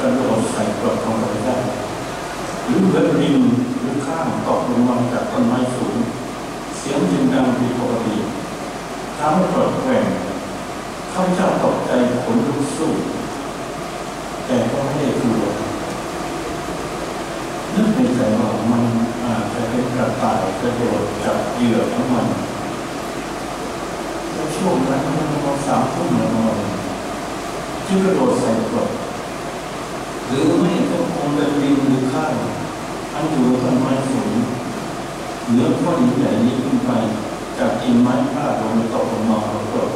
กระโดดใส่กรดของพระเจ้าหรือเบิดริมหรือข้ามตกลงมาจากต้นไม้สูง เสียงจึงดังผิดปกติทำให้กรดแกว่งข้าพเจ้าตกใจขนลุกสู้แต่ก็ไม่ได้กลัวนึกในใจว่ามันอาจจะเป็นกระต่ายกระโดดจับเหยื่อของมันช่วงนั้นมันประมาณสามทุ่มหรือประจึงกระโดดใส่กรด หรือไม่ก็คงเป็นริมหรือข้าวอันอยู่ต้นไม้สูงเหนือก้อนหินใหญ่นี้ขึ้นไปจากกิ่งไม้พาดลงตกลงมาบนกรด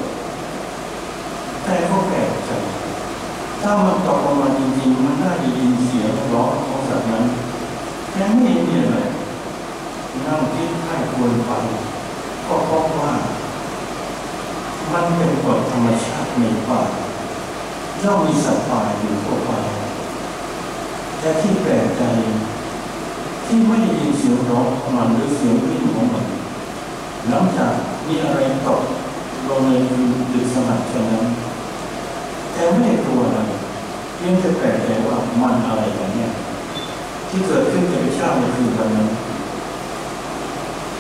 แต่ก็แปลกใจถ้ามันตกลงมาจริงๆมันน่าจะยินเสียงร้องของสัตว์นั้นแค่ไม่มีอะไรนั่งคิดให้ควรไปก็พบว่า มันเป็นกฎธรรมชาติในป่าย่อมมีสัตว์ป่าอยู่ทั่วไป แต่ที่แปลกใจ ที่ไม่ได้ยินเสียงร้องของมันหรือเสียงวิ่งของมันหลังจากมีอะไรตกลงในดึกสนัดเช่นนั้นแต่ไม่ได้กลัวอะไรเพียงแต่แปลกใจว่ามันอะไรกันเนี่ย ที่เกิดขึ้นกับพระเจ้าในคืนวันนั้น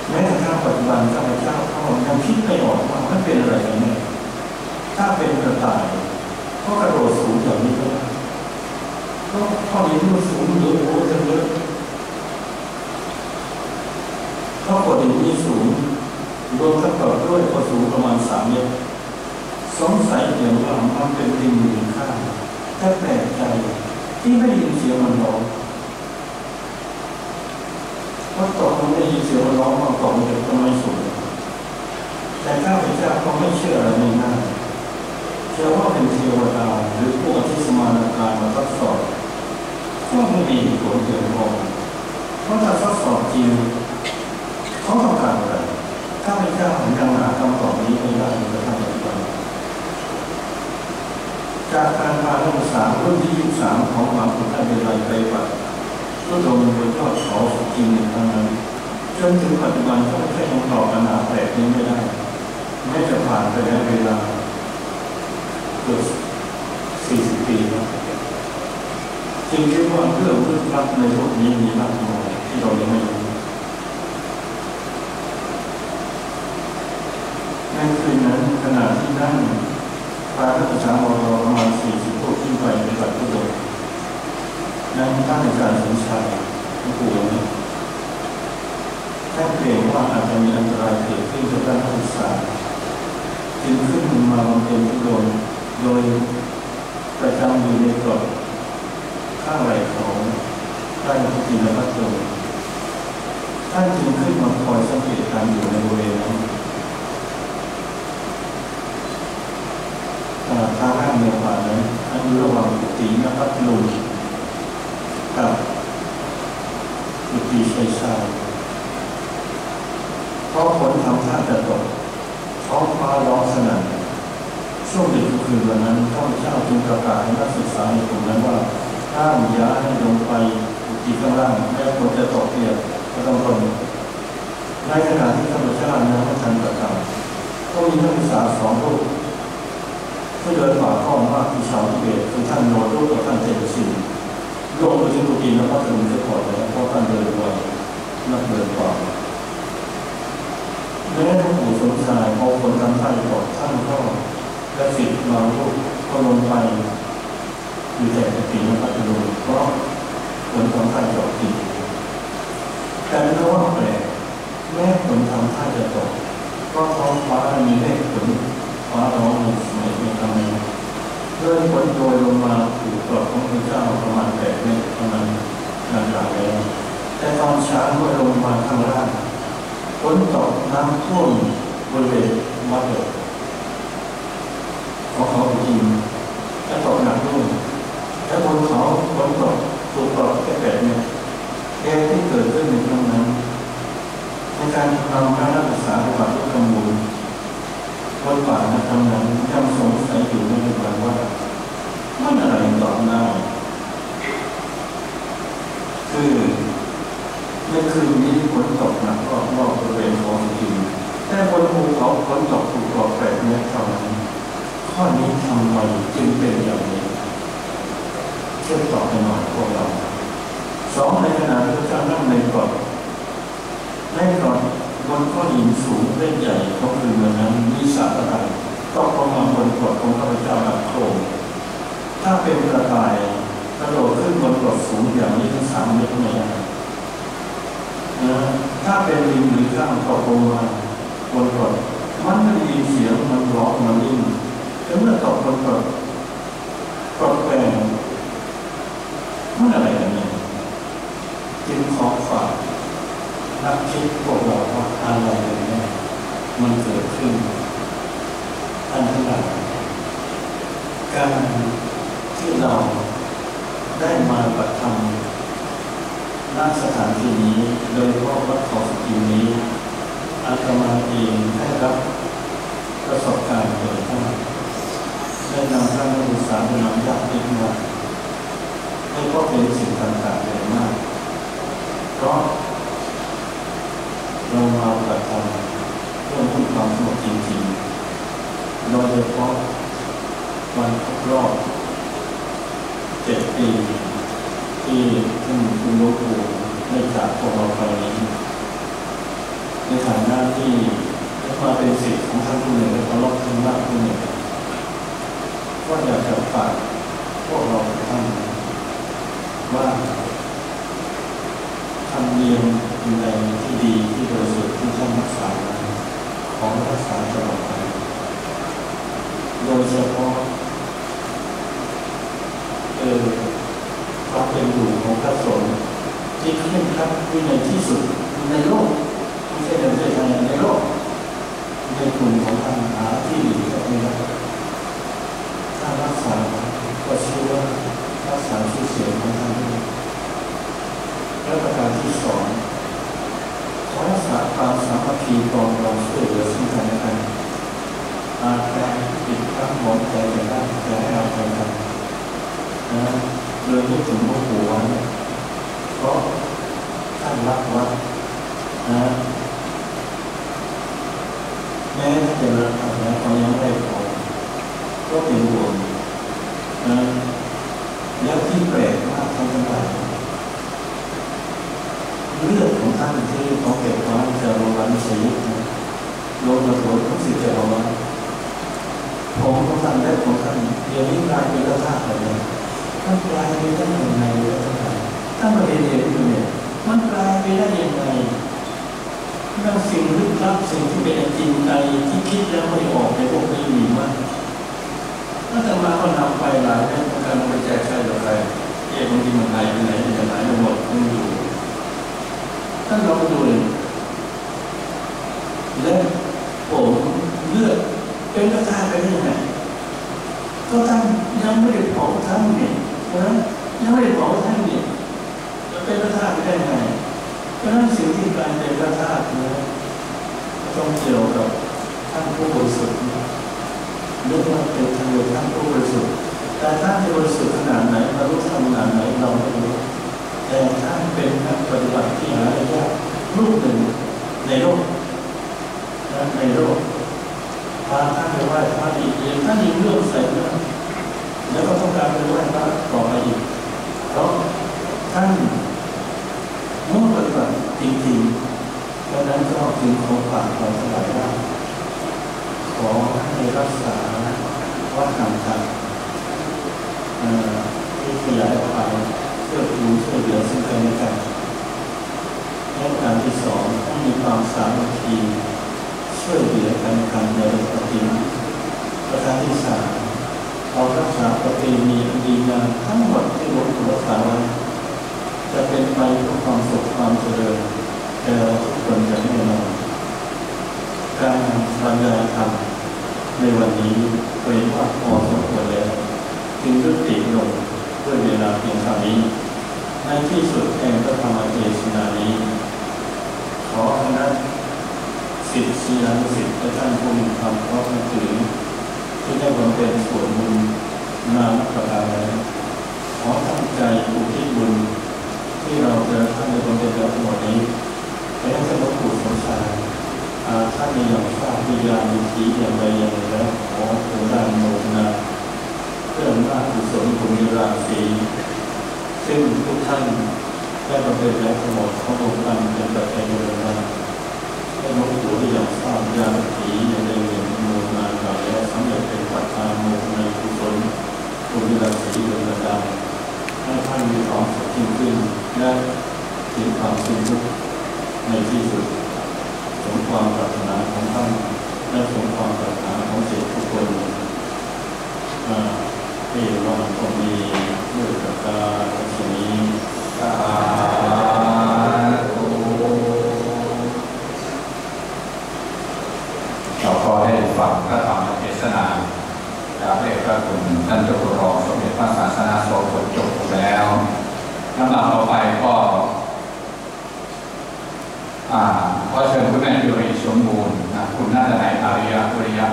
แม้กระทั่งปัจจุบันข้าพเจ้าเขายังคิดไม่ออกว่ามันเป็นอะไรกันเนี่ยถ้าเป็นกระต่ายก็กระโดดสูงอย่างนี้ก็ได้ 他怕你这么说，我们德国怎么ถ้ากดอย่างนี้สูงรวมกับต่อด้วยก็สูงประมาณสามเมตรสงสัยเดี๋ยวว่ามันเป็นจริงหรือข้าถ้าแปลกใจที่ไม่ได้ยินเสียงมันร้องเพราะตกมันไม่ได้ยินเสียงมันร้องมาตกมันเป็นต้นไม้สูงแต่ข้าพเจ้าก็ไม่เชื่ออะไรในนั้นเชื่อว่าเป็นเทวดาหรือผู้ที่สมานาการมาทดสอบก็ไม่มีผลเกี่ยวข้องเพราะถ้าทดสอบจริงเขาต้องการอะไรข้าพเจ้ายังหาคำตอบนี้ไม่ได้ในกระทั่งปัจจุบัน จากการพานักศึกษารุ่นที่ยี่สามของมหาวิทยาลัยไปปฏิบัติก็ลงบนยอดเขาจริงในครั้งนั้นจนถึงปัจจุบันก็ไม่ใช่คำตอบปัญหาแปลกนี้ไม่ได้แม้จะผ่านไปแล้วเวลาเกือบสี่สิบปีแล้วจึงคิดว่าเรื่องลึกลับในโลกนี้มีมากมายที่เรายังไม่รู้ในคืนนั้นขณะที่นั่งพานักศึกษามรประมาณสี่สิบพวกขึ้นไปในบัตรทุดง นั่งตั้งอาจารย์สมชายผู้ป่วยนี้ท่านเกรงว่าอาจจะมีอันตรายเกิดขึ้นกับการศึกษาจึงขึ้นมาบำเพ็ญทุดงโดยประจำอยู่ในกรดข้างไหลของท่านพุทธินพัตโตท่านจึงขึ้นมาคอยสังเกตการอยู่ในบริเวณนั้นทางด้านเมืองป่านั้นอันระหว่างกุฏินพัทลุงกับกุฏิชัยชา เพราะฝนทำท่าจะตกท้องฟ้าร้องสนั่นช่วงดึกคืนวันนั้นข้าพเจ้าจึงประกาศให้นักศึกษาในกลุ่มนั้นว่าห้ามย้ายลงไปกุฏิข้างล่างแม้ฝนจะตกเปียกก็ต้องทนในขณะที่ข้าพเจ้านั้นทันประกาศก็มีนักศึกษาสองรูปที่เดินฝ่าข้อมากที่ชาวทิเบตคือท่านโนรุกับท่านเจตสินลงไปถึงกุฏิแล้วก็ถึงจะถอดแล้วเพราะท่านเดินไวนักเดินฝ่าแม้หล วงปู่สมชายพอคนทำใจะบอกท่านก็และสิทธิ์มาลูกก็ลงไปอยู่แต่กุฏินักพัฒนุเพราะคนทำท่าจะจริงแต่เพราะปลกแม้คนทำท่าจะตกก็ท้องฟ้ามีเลขผลฟ้าร้องในสมัยเป็นคำนี้เลื่อนฝนโดยลงมาถูกกรอบของพระเจ้าประมาณแปดเมตรประมาณนานกล่าวแล้วแต่ตอนเช้าเมื่อลงมาข้างล่างฝนตกน้ำท่วมบริเวณวัดเดิม ของเขาจริงจะตกหนักด้วยแต่บนเขาฝนตกถูกกแค่แปดเมตรแก่ที่เกิดขึ้นในครั้งนั้นในการทำการรักษาปฏิบัติกำมูลวันป่านะทำนั้นยังสงสัยอยู่ในปัจจุบันว่ามันอะไรต่อหน้าคือในคืนนี้ฝนตกหนักรอบรอบริเวณของจริงแต่บนภูเขาฝนตกถูกกร ข้อนี้ทำไมจึงเป็นอย่างนี้ช่วยตอบใหน่อยพวกเราสองในขณะที่พระเจ้านั่งในกอดในกอดบนข้อนหินสูงเล่นใหญ่ของเรือนั้นมีสาระไรก็กองมาบนกอดของพระเจ้าแบบโครงถ้าเป็นกระต่ายกระโดดขึ้นบนกอดสูงอย่างนี้ถึงสามเมตรเลยนะถ้าเป็นลิงหรือข้างตกลงมาบนกอดมันไม่ได้ยินเสียงมันร้องมันดิ้น แล้วเมื่อตกบนกรดกรดแปลงเมันออะไรกันเนี่ยจึงขอฝากนักคิดพวกเราว่าอะไรกันเนี่ยมันเกิดขึ้นท่านทั้งหลายการที่เราได้มาปฏิธรรมณสถานที่นี้โดยเฉพาะวัดเขาสกินนี้อาตมาเองได้รับประสบการณ์เกิด ได้นำท่านนักศึกษาไปนำญาติมาให้ก็เป็นสิ่งต่างๆเลยมาก เพราะเรามาปฏิธรรมเพื่อให้ความสงบจริงๆโดยเฉพาะวันครบรอบเจ็ดปี ที่ท่านคุณหลวงปู่ได้จากพวกเราไปนี้ในฐานะที่ได้มาเป็นสิทธิ์ของท่านผู้หนึ่งและเคารพท่านมากผู้หนึ่งก็อยากจะฝากพวกเราทุกท่าน ว่าทำเนียมอยู่ในที่ดีที่บริสุทธิ์ที่ท่านรักษาของรักษาตลอดไปโดยเฉพาะเออความเป็นอยู่ของพระสงฆ์ที่เคร่งครัดวินัยที่สุดในโลกไม่ใช่ในประเทศไทยในโลกในกลุ่มของทางหาที่ดีก็ไม่ได้ถ้ารักษาก็เชื่อว่า รักษาชื่อเสียงของท่านด้และประการที่สองขอรักษาความสามัคคีปรองดองช่วยเหลือซึ่งกันและกันอาการติดตั้งหมอนใจจะได้จะให้เราไปกันนะโดยนึกถึงพวกหัวเนี่ยเพราะท่านรักวัดนะแม้ถ้าจะรักวัดแล้วเขายังไม่ได้ขอก็เป็นห่วงนะแล้วที่แปลกมากทั้งหลายเลือดของท่านที่เขาเก็บไว้จะโรงพยาบาลชีวิตนะลงมาถวทุกสิ่งจะเอาไว้ผมของท่านและของท่านเดี๋ยวนี้กลายเป็นละธาตุเลยท่านกลายไปได้ยังไงเลยท่านท่านมาเรียนเรียนอยู่เนี่ยมันกลายไปได้ยังไง นั่นสิ่งลึกลับสิ่งที่เป็นจริงใจที่คิดแล้วไม่ออกในพวกนี้มีมากถ้าจะมาก็นำไปหลายเรื่องการไปแจกใครต่อใครเอ๊ะบางทีมันหายไปไหนมันหายไปหมดมันอยู่ท่านลองดูเลยและผมเลือดเป็นกระทาไปได้ยังไงก็ท่านยังไม่ได้เผาท่านเนี่ยเพราะนั้นยังไม่ได้เผาท่านเนี่ยจะเป็นพระธาตุได้ไงเพ ราะนั้นสิ่งที่การเป็นพระธาตุนะต้องเกี่ยวกับท่านผู้บริสุทธิ์เรื่องว่าเป็นทางเดียวท่านผู้บริสุทธิ์แต่ท่านจะบริสุทธิ์ขนาดไหนบรรลุธรรมขนาดไหนเราไม่รู้แต่ท่านเป็นนักปฏิบัติที่หาได้ยากรูปหนึ่งในโลกนะในโลกพาท่านไปไหว้พระอีกเองท่านยังเรื่องใส่เรื่องแล้วก็ต้องการไปไหว้พระต่อไปอีกเพราะท่าน จริงๆดังนั้นก็ถึงของฝากขอสลายว่าขอให้รักษาวัฒนธรรมที่ขยายออกไปเพื่อดูช่วยเหลือซึ่งกันและกันและการที่สองต้องมีความสามัคคีช่วยเหลือกันกันในปฏิบัติประการที่สามเรารักษาประเพณีดีงามทั้งหมดที่หลวงปู่รักษาไว้ จะเป็นไปเพื่อความสุขความเจริญแก่เราทุกคนอย่างแน่นอนการบรรยายธรรมในวันนี้เป็นว่าพอสมควรแล้วจึงยุติลงด้วยเวลาเพียงเท่านี้ ในที่สุดแห่งพระธรรมเทศนานี้ ขอคณะสิทธิศิลานุสิทธิ์และท่านผู้มีความเคารพนับถือที่ได้บำเพ็ญส่วนบุญนานับประการแล้วขอตั้งใจอุทิศบุญ ที่เราเจอท่านในบำเพ็ญแล้วทั้งหมดนี้ไปให้ท่านหลวงปู่สมชายท่านในอย่างทราบวิญญาณวิถีอย่างไรอย่างไรแล้วขอโปรดได้โมทนาเพื่ออำนากุศลบุญราศีซึ่งทุกท่านได้บำเพ็ญแล้วทั้งหมดเขาบอกกันเป็นปัจจัยเดินมาได้มาถูที่อย่างสร้างยานผีอย่างใดเงินมูลงานาแล้วสำเร็จเป็นปัจจัยมูลในกุศลคุณวิรัสีเดินดาให้านมีความสุขจริงๆและถึงความสิ้นทุขในที่สุดสมความปรารถนาของท่านและสมความปรารถนาของศิษย์ทุกคนอ่าที่ว่าคงมีด้วยประการฉนี้สา อ่าขอเชิญคุณแม่จุรีสมบูรณ์นะคุณนาฏนายอาริยะวิริยะนนท์